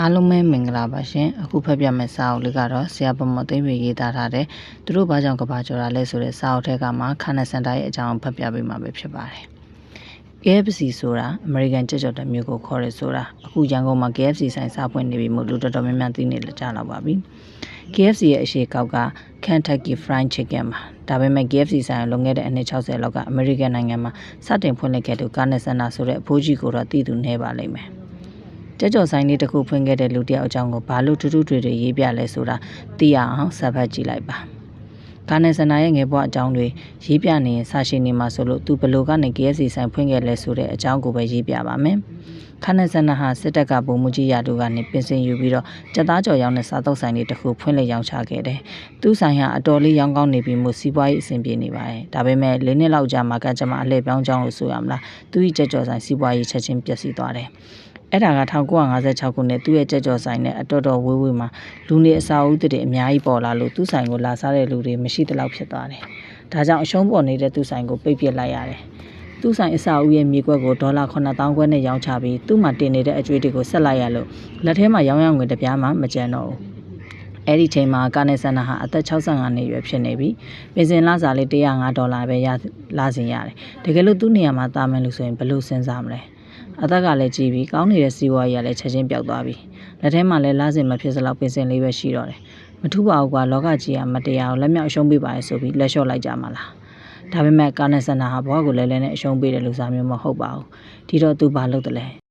အားလုံးပဲမင်္ဂလာပါရှင်အခုဖတ်ပြမယ့်စာအုပ်လေးကတော့ဆရာပမော်သိန်းပေရေးသားထားတဲ့သူတို့ဘာကြောင့်ကဘာကျော်တာလဲဆိုတဲ့စာအုပ်ထဲကမှခန္ဓာစင်တာရဲ့အကြောင်းဖတ်ပြပေးမှာပဲဖြစ်ပါတယ် KFC ဆိုတာအမေရိကန်ကြက်ကြော်တစ်မျိုးကိုခေါ်ရဲဆိုတာအခုရန်ကုန်မှာ KFC ဆိုင်စားဖွင့်နေပြီမို့လူတော်တော်များများသိနေကြတော့ပါပြီ KFC ရဲ့အရှိကောက်က Kentucky Fried Chicken ပါဒါပေမဲ့ KFC ဆိုင်လွန်ခဲ့တဲ့အနှစ်60လောက်ကအမေရိကန်နိုင်ငံမှာစတင်ဖွင့်လှစ်ခဲ့တဲ့ကာနက်စန္နာဆိုတဲ့အဖိုးကြီးကိုတော့တည်သူနေပါလိမ့်မယ် ကြက်ကြော်ဆိုင်လေးတစ်ခုဖွင့်ခဲ့တဲ့လူတစ်ယောက်အကြောင်းကိုဘာလို့ထူးထူးထွေထွေရေးပြလဲဆိုတာသိရအောင်ဆက်ဖတ်ကြည့်လိုက်ပါ။ကာနယ်စနာရဲ့ငယ်ဘဝအကြောင်းတွေရေးပြနေရင်ဆာရှိနေမှာဆိုလို့သူဘလို့ကနေ KFC ဆိုင်ဖွင့်ခဲ့လဲဆိုတဲ့အကြောင်းကိုပဲရေးပြပါမယ်။ခါနယ်စနာဟာစစ်တပ်ကပုံမှုကြီးရာတို့ကနေပြင်ဆင်ယူပြီးတော့ကြက်သားကြော်ရောင်းတဲ့စားတုပ်ဆိုင်လေးတစ်ခုဖွင့်လှစ်ရောင်းချခဲ့တယ်။သူ့ဆိုင်ဟာအတော်လေးရောင်းကောင်းနေပြီမို့စီးပွားရေးအဆင်ပြေနေပါတယ်။ဒါပေမဲ့၄နှစ်လောက်ကြာမှကကြမအလှည့်ပြောင်းကြောင်းလို့ဆိုရမလား။သူ့ရဲ့ကြက်ကြော်ဆိုင်စီးပွားရေးချက်ချင်းပျက်စီးသွားတယ်။ အဲ့ဒါက1956ခုနှစ်သူ့ရဲ့ကြက်ကြော်ဆိုင်နဲ့အတော်တော်ဝေးဝေးမှာလူနေအစာအုပ်တွေအများကြီးပေါ်လာလို့သူ့ဆိုင်ကိုလာစားတဲ့လူတွေမရှိတလောက်ဖြစ်သွားတယ်။ဒါကြောင့်အရှုံးပေါ်နေတဲ့သူ့ဆိုင်ကိုပိတ်ပစ်လိုက်ရတယ်။သူ့ဆိုင်အစာအုပ်ရဲ့မြေကွက်ကိုဒေါ်လာ9000ခွဲနဲ့ရောင်းချပြီးသူ့မှာတင်နေတဲ့အကျွေးတွေကိုဆက်လိုက်ရလို့လက်ထဲမှာရောင်းရငွေတစ်ပြားမှမကျန်တော့ဘူး။အဲ့ဒီချိန်မှာကာနေဆန်နာဟာအသက်65နှစ်ရွယ်ဖြစ်နေပြီ။ပင်စင်လစာလေး105ဒေါ်လာပဲရလာစဉ်ရတယ်။တကယ်လို့သူ့နေရာမှာတာမယ်လို့ဆိုရင်ဘယ်လိုစဉ်းစားမလဲ။ အသက်ကလည်းကြီးပြီးကောင်းနေတဲ့စီးပွားရေးကလည်းချက်ချင်းပျောက်သွားပြီလက်ထဲမှာလည်းလာစင်မဖြစ်စလောက်ပင်စင်လေးပဲရှိတော့တယ်မထူပါဘူးကွာလောကကြီးကမတရားကိုလက်မြောက်အရှုံးပေးပါလေဆိုပြီးလက်လျှော့လိုက်ကြမှာလားဒါပေမဲ့ကာနစန္နာဟာဘဝကိုလဲလဲနဲ့အရှုံးပေးတဲ့လူစားမျိုးမဟုတ်ပါဘူးဒီတော့သူဘာလုပ်တယ်လဲ